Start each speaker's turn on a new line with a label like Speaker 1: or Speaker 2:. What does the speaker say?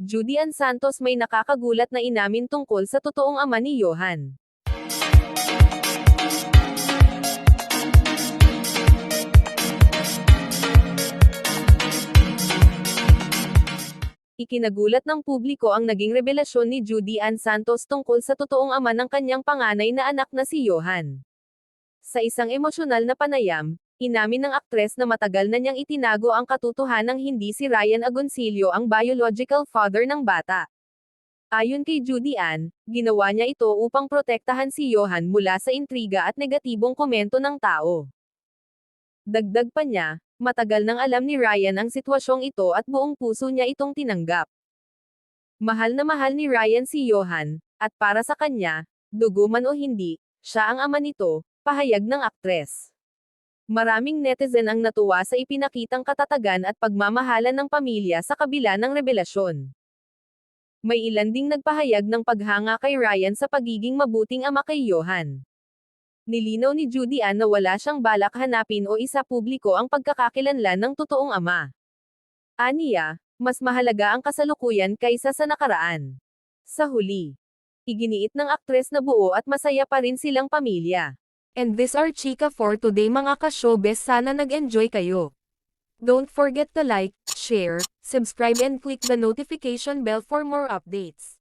Speaker 1: Judy Ann Santos may nakakagulat na inamin tungkol sa totoong ama ni Johan. Ikinagulat ng publiko ang naging revelasyon ni Judy Ann Santos tungkol sa totoong ama ng kanyang panganay na anak na si Johan. Sa isang emosyonal na panayam, inamin ng aktres na matagal na niyang itinago ang katotohanang hindi si Ryan Agoncillo ang biological father ng bata. Ayon kay Judy Ann, ginawa niya ito upang protektahan si Johan mula sa intriga at negatibong komento ng tao. Dagdag pa niya, matagal nang alam ni Ryan ang sitwasyong ito at buong puso niya itong tinanggap. Mahal na mahal ni Ryan si Johan, at para sa kanya, dugo man o hindi, siya ang ama nito, pahayag ng aktres. Maraming netizen ang natuwa sa ipinakitang katatagan at pagmamahalan ng pamilya sa kabila ng revelasyon. May ilan ding nagpahayag ng paghanga kay Ryan sa pagiging mabuting ama kay Johan. Nilinaw ni Judy Ann na wala siyang balak hanapin o isa publiko ang pagkakakilanlan ng totoong ama. Aniya, mas mahalaga ang kasalukuyan kaysa sa nakaraan. Sa huli, iginiit ng aktres na buo at masaya pa rin silang pamilya. And this our chika for today mga ka-showbiz sana nag-enjoy kayo. Don't forget to like, share, subscribe and click the notification bell for more updates.